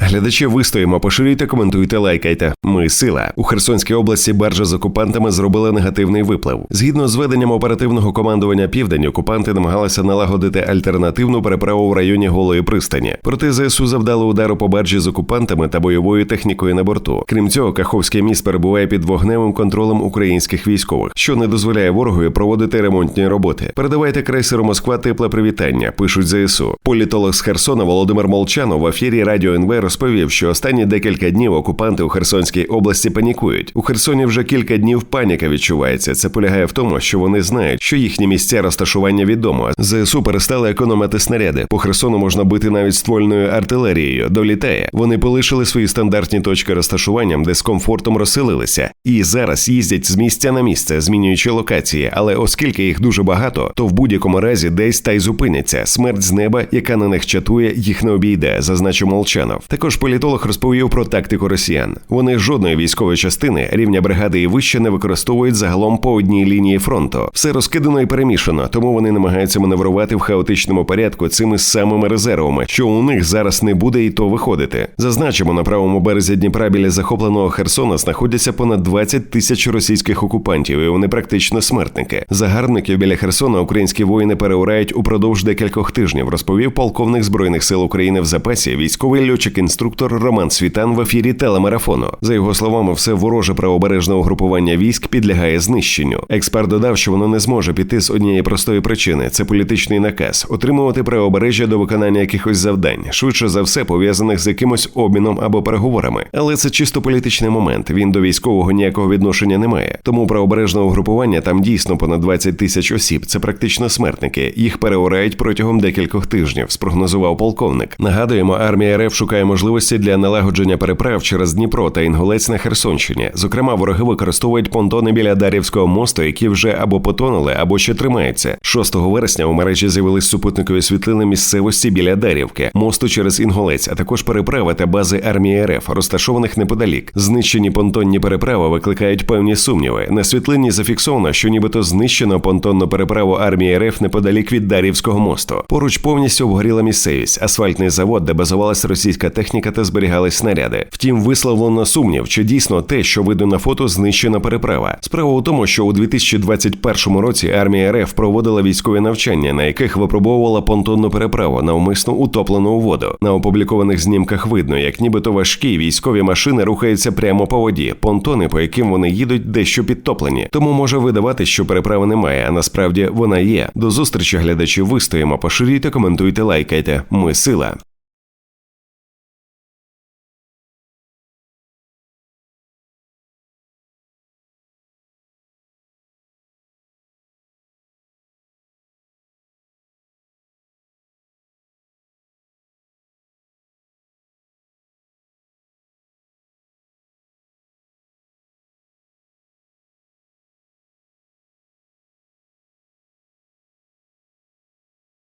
Глядачі вистоїмо, поширюйте, коментуйте, лайкайте. Ми сила. У Херсонській області баржа з окупантами зробила негативний виплив. Згідно з веденням оперативного командування Південь, окупанти намагалися налагодити альтернативну переправу в районі Голої пристані. Проте ЗСУ завдали удару по баржі з окупантами та бойовою технікою на борту. Крім цього, Каховський міст перебуває під вогневим контролем українських військових, що не дозволяє ворогові проводити ремонтні роботи. Передавайте крейсеру Москва тепле привітання. Пишуть ЗСУ. Політолог з Херсона Володимир Молчанов в ефірі Радіо НВ розповів, що останні декілька днів окупанти у Херсонській області панікують. У Херсоні вже кілька днів паніка відчувається. Це полягає в тому, що вони знають, що їхні місця розташування відомо. ЗСУ перестали економити снаряди. По Херсону можна бити навіть ствольною артилерією. Долітає. Вони полишили свої стандартні точки розташуванням, де з комфортом розселилися, і зараз їздять з місця на місце, змінюючи локації. Але оскільки їх дуже багато, то в будь-якому разі десь та й зупиняться. Смерть з неба, яка на них чатує, їх не обійде, зазначив Молчанов. Також політолог розповів про тактику росіян. Вони жодної військової частини рівня бригади і вище не використовують загалом по одній лінії фронту. Все розкидано і перемішано, тому вони намагаються маневрувати в хаотичному порядку цими самими резервами, що у них зараз не буде і то виходити. Зазначимо, на правому березі Дніпра біля захопленого Херсона знаходяться понад 20 тисяч російських окупантів, і вони практично смертники. Загарбників біля Херсона українські воїни переурають упродовж декількох тижнів, розповів полковник збройних сил України в запасі, військовий льотчик-інструктор Роман Світан в ефірі телемарафону. За його словами, все вороже правобережне угрупування військ підлягає знищенню. Експерт додав, що воно не зможе піти з однієї простої причини: це політичний наказ отримувати правобережжя до виконання якихось завдань, швидше за все пов'язаних з якимось обміном або переговорами. Але це чисто політичний момент. Він до військового ніякого відношення не має. Тому правобережне угрупування там дійсно понад 20 тисяч осіб. Це практично смертники. Їх переорають протягом декількох тижнів. Спрогнозував полковник. Нагадуємо, армія РФ шукає можливості для налагодження переправ через Дніпро та Інгулець на Херсонщині. Зокрема, вороги використовують понтони біля Дарівського мосту, які вже або потонули, або ще тримаються. 6 вересня у мережі з'явились супутникові світлини місцевості біля Дарівки, мосту через Інгулець, а також переправи та бази армії РФ, розташованих неподалік. Знищені понтонні переправи викликають певні сумніви. На світлині зафіксовано, що нібито знищено понтонну переправу армії РФ неподалік від Дарівського мосту. Поруч повністю обгоріла місцевість, асфальтний завод, де базувалась російська техніка та зберігались снаряди. Втім, висловлено сумнів, чи дійсно те, що видно на фото, знищена переправа. Справа у тому, що у 2021 році армія РФ проводила військові навчання, на яких випробовувала понтонну переправу навмисно утоплену у воду. На опублікованих знімках видно, як нібито важкі військові машини рухаються прямо по воді. Понтони, по яким вони їдуть, дещо підтоплені. Тому може видавати, що переправи немає, а насправді вона є. До зустрічі глядачі вистоїмо, поширюйте, коментуйте, лайкайте. Ми сила.